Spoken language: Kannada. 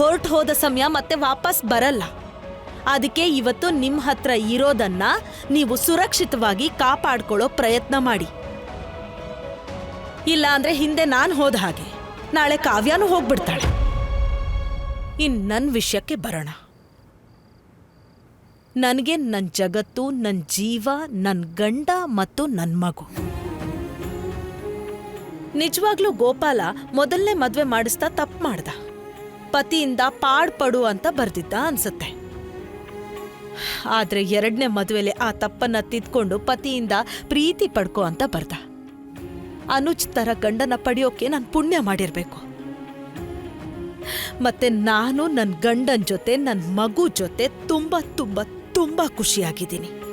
ಹೊರಟು ಹೋದ ಸಮಯ ಮತ್ತೆ ವಾಪಸ್ ಬರಲ್ಲ. ಅದಕ್ಕೆ ಇವತ್ತು ನಿಮ್ಮ ಹತ್ರ ಇರೋದನ್ನ ನೀವು ಸುರಕ್ಷಿತವಾಗಿ ಕಾಪಾಡ್ಕೊಳ್ಳೋ ಪ್ರಯತ್ನ ಮಾಡಿ. ಇಲ್ಲ ಅಂದ್ರೆ ಹಿಂದೆ ನಾನು ಹೋದ ಹಾಗೆ. ನಾಳೆ ಕಾವ್ಯಾನು ಹೋಗ್ಬಿಡ್ತಾಳೆ. ಇನ್ ನನ್ನ ವಿಷಯಕ್ಕೆ ಬರೋಣ. ನನಗೆ ನನ್ನ ಜಗತ್ತು ನನ್ನ ಜೀವ ನನ್ನ ಗಂಡ ಮತ್ತು ನನ್ನ ಮಗು. ನಿಜವಾಗ್ಲೂ ಗೋಪಾಲ ಮೊದಲನೇ ಮದುವೆ ಮಾಡಿಸ್ತಾ ತಪ್ಪು ಮಾಡ್ದ. ಪತಿಯಿಂದ ಪಾಡ್ಪಡು ಅಂತ ಬರ್ದಿದ್ದ ಅನ್ಸುತ್ತೆ. ಆದ್ರೆ ಎರಡನೇ ಮದುವೆಲೆ ಆ ತಪ್ಪನ್ನ ತಿದ್ಕೊಂಡು ಪತಿಯಿಂದ ಪ್ರೀತಿ ಪಡ್ಕೋ ಅಂತ ಬರ್ದ. ಅನುಜ್ ತರ ಗಂಡನ ಪಡೆಯೋಕೆ ನಾನು ಪುಣ್ಯ ಮಾಡಿರ್ಬೇಕು. ಮತ್ತೆ ನಾನು ನನ್ನ ಗಂಡನ ಜೊತೆ ನನ್ನ ಮಗು ಜೊತೆ ತುಂಬಾ ತುಂಬಾ ತುಂಬಾ ಖುಷಿಯಾಗಿದ್ದೀನಿ.